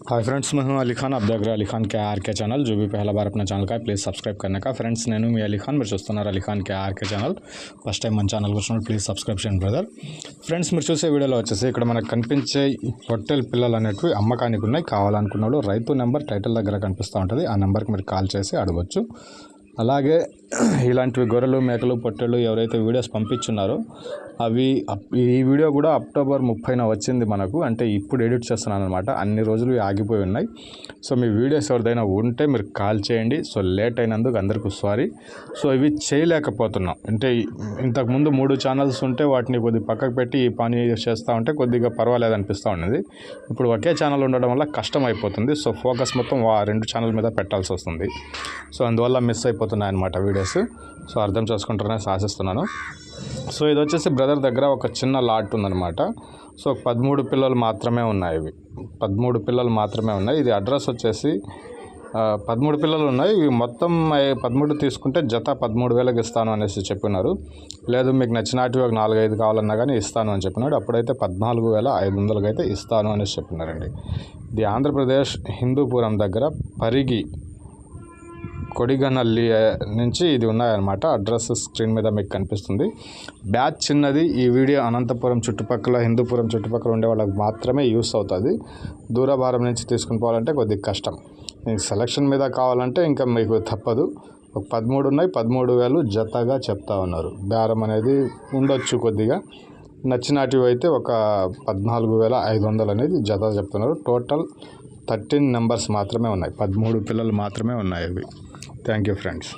Hi friends మేము అలీఖాన్ అబ్ దగ్గర అలీఖాన్ కే ఆర్కే ఛానల్ జో బీ పహలా బార్ అప్నా ఛానల్ కా ప్లీజ్ సబ్స్క్రైబ్ కన్నా ఫ్రెండ్స్ నేను మీ అలీఖాన్ మీరు చూస్తున్నారు Ali Khan K RK channel first time మన ఛానల్ వచ్చినప్పుడు ప్లీజ్ సబ్స్క్రైబ్ చేయండి బ్రదర్ ఫ్రెండ్స్ మీరు చూసే వీడియోలో వచ్చేసి ఇక్కడ మనకు కనిపించే హోటల్ పిల్లలు అనేటివి అమ్మకానికి ఉన్నాయి కావాలనుకున్న రైతు నెంబర్ టైటిల్ దగ్గర కనిపిస్తూ ఉంటుంది ఆ నెంబర్కి మీరు కాల్ చేసి అడగవచ్చు అలాగే ఇలాంటివి గొర్రెలు మేకలు పొట్టెలు ఎవరైతే వీడియోస్ పంపించున్నారో అవి అప్- ఈ వీడియో కూడా అక్టోబర్ ముప్పైన వచ్చింది మనకు. అంటే ఇప్పుడు ఎడిట్ చేస్తున్నాను అనమాట అన్ని రోజులు ఆగిపోయి ఉన్నాయి. సో మీ వీడియోస్ ఎవరిదైనా ఉంటే మీరు కాల్ చేయండి. సో లేట్ అయినందుకు అందరికీ సారీ. సో ఇవి చేయలేకపోతున్నాం. అంటే ఇంతకుముందు మూడు ఛానల్స్ ఉంటే వాటిని కొద్దిగా పక్కకు పెట్టి ఈ పని చేస్తూ ఉంటే కొద్దిగా పర్వాలేదు అనిపిస్తూ ఉన్నది. ఇప్పుడు ఒకే ఛానల్ ఉండడం వల్ల కష్టం అయిపోతుంది. సో ఫోకస్ మొత్తం ఆ రెండు ఛానల్ మీద పెట్టాల్సి వస్తుంది. సో అందువల్ల మిస్ అయిపోతున్నాయి అనమాట వీడియోస్ సో అర్థం చేసుకుంటారని ఆశిస్తున్నాను. సో ఇది వచ్చేసి బ్రదర్ దగ్గర ఒక చిన్న లాట్ ఉందన్నమాట. సో పదమూడు పిల్లలు మాత్రమే ఉన్నాయి ఇవి. పదమూడు పిల్లలు మాత్రమే ఉన్నాయి. ఇది అడ్రస్ వచ్చేసి పదమూడు పిల్లలు ఉన్నాయి. ఇవి మొత్తం పదమూడు తీసుకుంటే జత పదమూడు వేలకు ఇస్తాను అనేసి చెప్పినారు. లేదు మీకు నచ్చినటివి ఒక నాలుగైదు కావాలన్నా కానీ ఇస్తాను అని చెప్పినాడు. అప్పుడైతే పద్నాలుగు వేల ఐదు వందలకి అయితే ఇస్తాను అనేసి చెప్పినారండి. ఇది ఆంధ్రప్రదేశ్ హిందూపురం దగ్గర పరిగి కొడిగనల్లి నుంచి ఇది ఉన్నాయన్నమాట. అడ్రస్ స్క్రీన్ మీద మీకు కనిపిస్తుంది. బ్యాచ్ చిన్నది. ఈ వీడియో అనంతపురం చుట్టుపక్కల హిందూపురం చుట్టుపక్కల ఉండే వాళ్ళకి మాత్రమే యూస్ అవుతుంది. దూరభారం నుంచి తీసుకుని పోవాలంటే కొద్దిగా కష్టం. మీకు సెలక్షన్ మీద కావాలంటే ఇంకా మీకు తప్పదు. ఒక పదమూడు ఉన్నాయి. పదమూడు వేలు జతగా చెప్తా ఉన్నారు. బేరం అనేది ఉండొచ్చు కొద్దిగా. నచ్చినటివి అయితే ఒక పద్నాలుగు వేల ఐదు వందలు అనేది జత చెప్తున్నారు. టోటల్ థర్టీన్ నెంబర్స్ మాత్రమే ఉన్నాయి. పదమూడు పిల్లలు మాత్రమే ఉన్నాయి అవి. Thank you, friends.